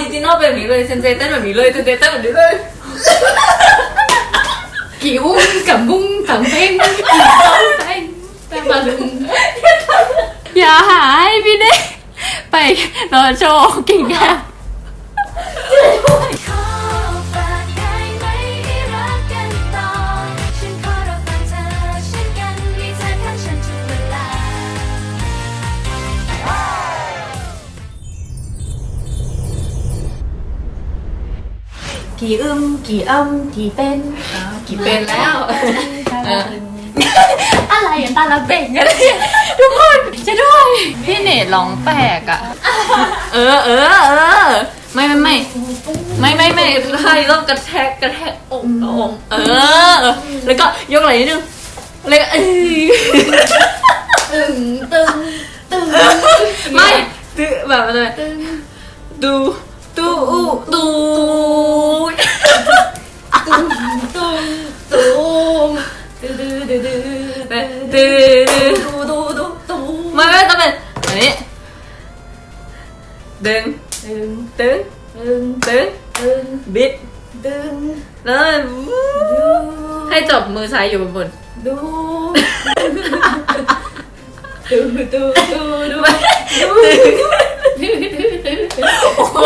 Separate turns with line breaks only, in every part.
ริจินอลเป็นแบบนี้เลยเซนเซเต้นแบบนี้เลยเซนเซเต้นแบบนี้เลย
กี่อุ้งกับบุ้งสังเป้งกี่ต้องแป้งแป้งบาลุงอย่าหาให้พี่เด้ไปรอโชว์กิ่งแก้ว
กี่อึมกี่
อ้ำกี่เป็น
กี่เป็นแล้ว เออ
อะไรอะตาละเบ่งอะไรเนี่ยทุกคนจะด้วย พี่เนตร้องแปลกอะ
เออเออเออ ไม่ไม่ไม่ ไม่ไม่ไม่ใช่ต้องกระแทกกระแทกอกอกเออ แล้วก็ยกไหล่นิดนึงแล้วก็เอ้ย
ตึงตึงตึง
ไม่ตึแบบอะไรดู ดูอูดู
ตุ้มตุ้มตุ้มตื้อตื้อตื้อตื้อ
แบบดื้อ
ดูดูดูดู
ไม่ไม่ต้องเป็นอันนี้ดึง
ตึง
ตึง
ตึง
ตึง
ตึง
บิด
ตึง
แล้วให้จบมือซ้ายอยู่บนบน
ดูดูดูดูดู
โอ้โห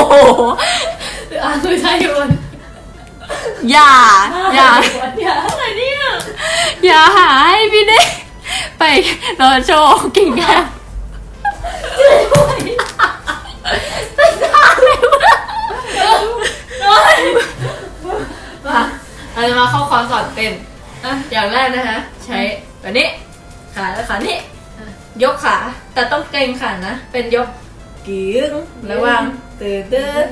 อะไม่ใช่คน
อย่า อย่า
อย่าอะไรเนี่ยอย่าหาให้พี่เด้ไปรอโชว์กิ่งแก้ว
มาเราจะมาเข้าคอร์สสอนเต้นอะอย่างแรกนะคะใช้แบบนี้ ขาและขานี่ยกขา แต่ต้องเกรงขานะ เป็นยก กิ้งระวังตื่นเต้น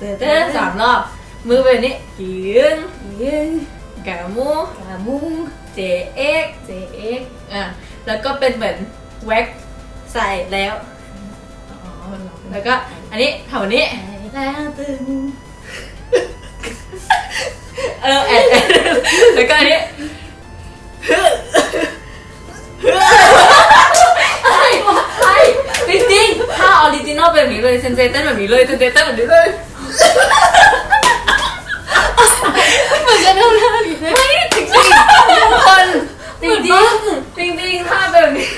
ตื่นเต้นสามรอบ มือแบบนี้กิ้ง
ยิง
กามู
กามุง
เจเอ็ก
เจเอ็ก
อะแล้วก็เป็นเหมือนแว็กใส่แล้ว
อ๋อ
แล้วก็อันนี้ทำอันนี้
แล้วตึง
แบบนี้เลยเซนเซเต้นแบบนี้เลยเซนเซเต้นแบบนี้เลย
เหมือนกันเท่านั้นเลย
จริงๆทุกคนจริงๆจริงๆถ้าแบบนี้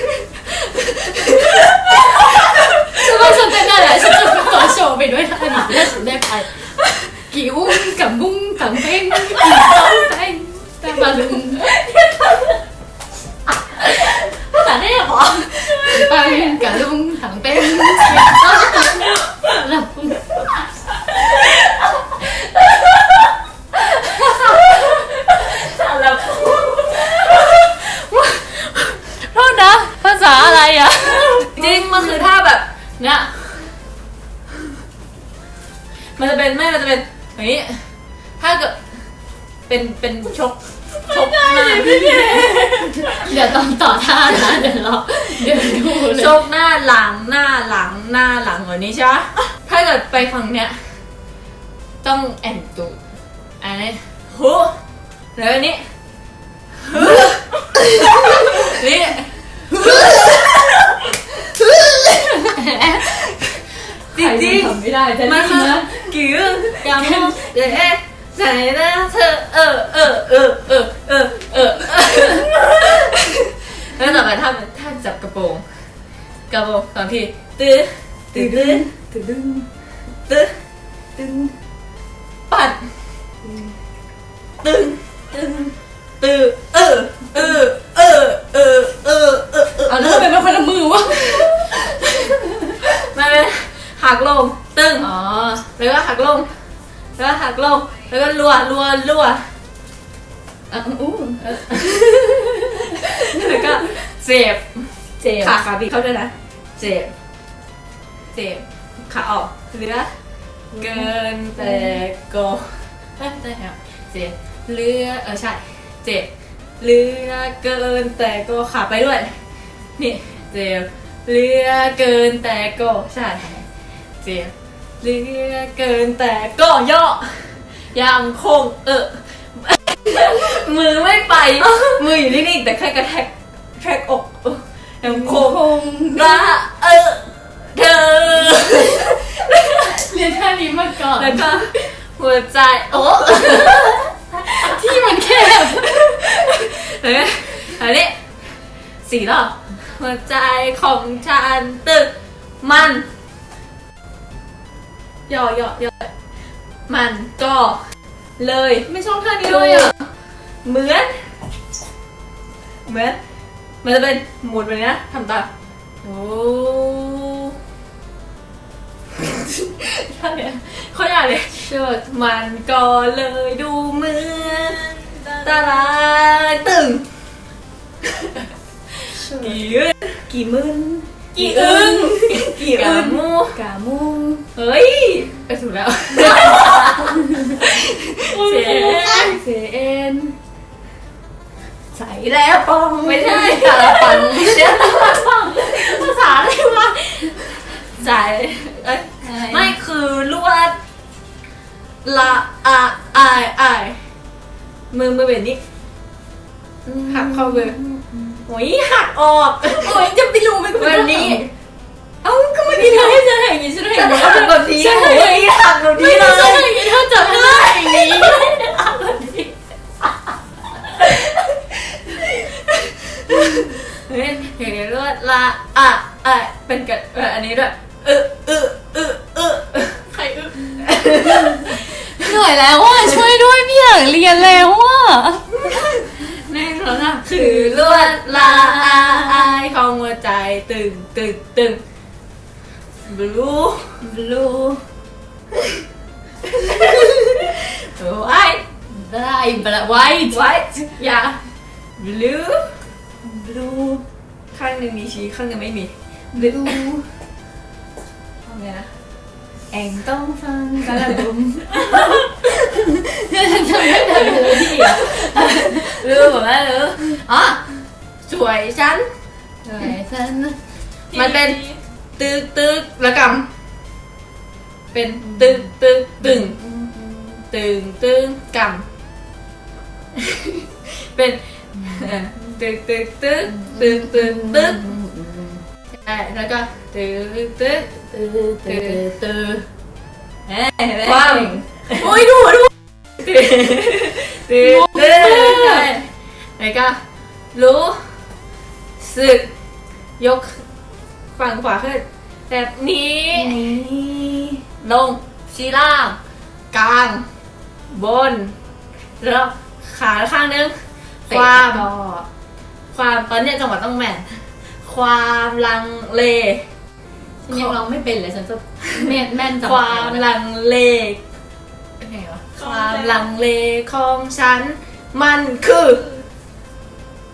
ฉันว่าฉันเป็นอะไรฉันจะเป็นตัวโชว์ไปด้วยท่านี้ถ้าฉันได้ไปกี่อุ้งกับบุ้งสังเป้งกี่ต้องแป้งแป้งบาลุง
แต่ได้เหรอ
แป้งกับลุงสังเป้งแล้ว
แล้ว
โทษนะภาษาอะไรอะ
จริงมันคือท่าแบบเนี้ยมัน จะเป็นไม่มันจะเป็นอย่างนี้ถ้าเกิดเป็นเป็นชกชกหน้า
เดี๋ยวต้องต่อท่านะเดี๋ยวเราเดี๋ยวดูเลย
ชกหน้าหลังหน้าหลังหน้าหลังแบบนี้ใช่ไหมถ้าเกิดไปฝั่งเนี้ยต้องแอนตูดอันนี้หูแล้วอันนี้ฮึนี่ จริงๆ
ทำไม่ได้จะ
มั
ได้
นคือ
นะ
กี่เรื่องกำลังเอ๊ะไหนนะเธอเออเออเออเออเออเออแล้วต่อไปถ้าถ้าจับกระโปรงกระโปรงสองทีตื้อตื้อตื้อ
ตึงตึง
ตื้อ
ตึง
ปัดตึง
ตึง
ตื้อเออเออเออเออเออเออเออ
เอาแล้วทำไมไม่คนละมือวะ
มาเลย หักลง ตึง
อ๋อ
แล้วก็หักลง แล้วก็หักลง แล้วก็รัวรัวรัว
อะอู้
แล้วก็เจ็บ
เจ็บ
ขาขาบีบเข้าด้วยนะ เจ็บ เจ็บ ขาออกเหลือ เกินแต่ก็เอ้ยได้แล้วเจ็บเหลือเออใช่ เจ็บเหลือเกินแต่ก็ขาไปด้วย นี่ เจ็บเหลือเกินแต่ก็ใช่ เจ็บเหลือเกินแต่ก็ย่อยังคงเออ มือไม่ไป มืออยู่นิ่งๆแต่แค่กระแทกแทกอกเออยังคง
คง
รักเออเธอ
เหเรียนท่านี้มาก่อน
แล้วก็หัวใจโอ้
ที่มันแคบ
เฮ้ยอันนี้สี่รอบหัวใจของฉันตึกมัน ย่อย่อย่อมันก็เลย
ไม่ชอบท่านี้เลยอะ
เหมือนเหมือนมันจะเป็นหมุนแบบนี้นะทำตามโอ้ท่าเนี้ยเขาอยากเลยเชิดมันก็เลยดูเหมือนตาลายตึงกี่อึน
กี่หมื่น
กี่อึงกี่อึงมู
กามุง
เฮ้ยไปถูกแล้วเสีย
เซเอ็น
ใส่แล้วปอง
ไม่ใช่สารปังไม่ใช่ภาษาอะไรวะจ่ายเอ้ยไม่คือลวดละอะอายอายมือมือแบบนี้หักเข้ามือโอ้ยหักออก
โอ้ยจะไปรู้ไหมกู
วันนี้
เอ้าก็เมื่อกี้เธอให้ฉันเห็นอย่ หั
กแบบนี้
ฉัน
อ้
เห็น
ยหักแบบ
ไม่
นี้เลย
ใช่ฉัน
ย
เห็นอย่างนี้เธอจับไม่ได้อย่างนี้
เฮ้ยอย่างนี้ลวดละอะอายเป็นกันอันนี้ด้วยเออเออเออเออใครอึ
เหนื่อยแล้วอะช่วยด้วยพี่อยากเรียนแล้วอะ
แน่นอนนะคือลวดลายของหัวใจตึงตึงตึง บลู
บลู
ไว
ได้บลไวท์
ไวอย่าบลู
บลู
ข้างหนึ่งมีชี้ข้างหนึ่งไม่มี
บลู
ทำไงนะ
แองต้องฟังกะละบุม
ฉันจำไม่ได้เลยพี่อะ
ลืมแบบนั้นหรืออ๋อสวยฉัน
เหนื่อยฉัน
มันเป็น ตึกตึกแล้วกำเป็นตึกตึกตึงตึงตึงกำเป็นเอ่อตึกตึกตึกตึกตึกตึกใช่แล้วก็ตึกตึก
ตื้อตื้อตื้อ
เฮ้ยความโอ้ยดูดูตึกตึกตึกใช่แล้วก็รู้สึกยก ฝั่งขวาขึ้นแบบนี้
นี่
ลงชี้ล่าง กลาง บน แล้วขาข้างนึง ความ
ก็
ความตอนเนี้ยจังหวะต้องแม่น ความลังเล
ฉันยังร้องไม่เป็นเลยฉันจะแม่นแม่นจัง
ความลังเล
เป็นไงวะ
ความลังเลของฉัน มันคือ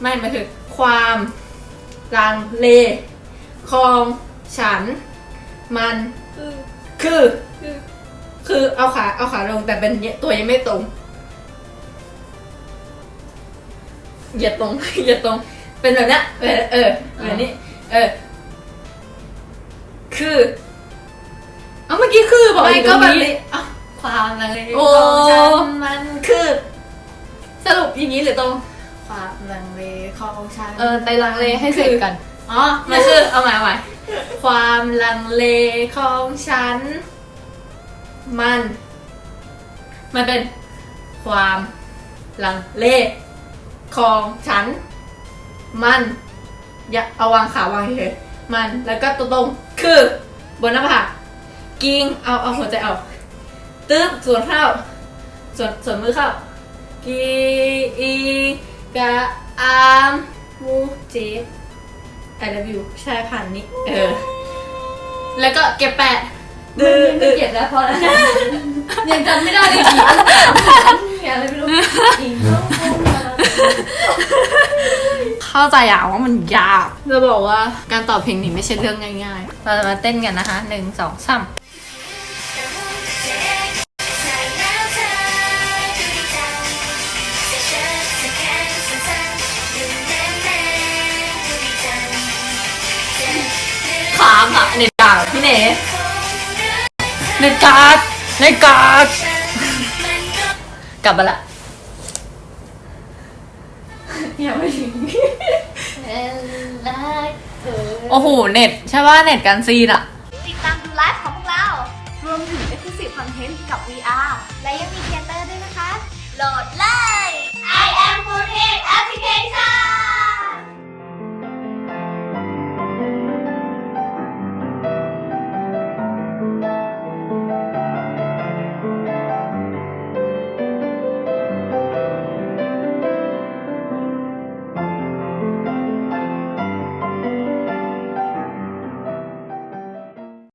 ไม่มันคือ ความลังเล ของฉัน มันคือคือเอาขาเอาขาลงแต่เป็นตัวยังไม่ตรงเหยียดตรงเหยียดตรง เป็นแบบเนี้ยเออเออแบบนี้ เออ คือ
เอาเมื่อกี้คือบอก
ไม่
อยู่
ก็
ตรง
แบบ
นี้
นี้อ้าวความลังเล
โอ้
ของฉันมันคือ
สรุปอย่างนี้หรือตรง
ความลังเลของฉัน
เออไปลังเลให้เสร็จกัน
อ๋อมันคือเอาใหม่เอาใหม่ความลังเลของฉัน มัน มันเป็นความลังเลของฉัน มันอย่าเอาวางขาวางเฉยมันแล้วก็ตัวตรงคือบนหน้าผากกิ้งเอาเอาหัวใจออกตึ๊บส่วนเข้าส่วนส่วนมือเข้ากีอีกะอามมูจ I love you ใช่ผ่านนี้เออ แล้วก็เก็บแปะดื้อ
ไม่เก็บแล้วพอแล้วยังจำไม่ได้เลยกี่
อะไรไม่รู้อีกต้องฟังกะละบุม
เข้าใจอะว่ามันยาก จะบอกว่าการตอบเพลงนี้ไม่ใช่เรื่องง่ายๆ เราจะมาเต้นกันนะคะหนึ่งสองสาม
พี่เน
ในการ์ดในการ์ดกลับมาละ
ยังไม่ถึง
โอ้โห เน็ต ใช่ว่าเน็ตกันซีนอะ
ติดตามดูไลฟ์ของพวกเรา รวมถึง
คอนเทนต์กับ VR
และยังมีเทเตอร์ด้วยนะคะ โหลดเลย I am f o o d Application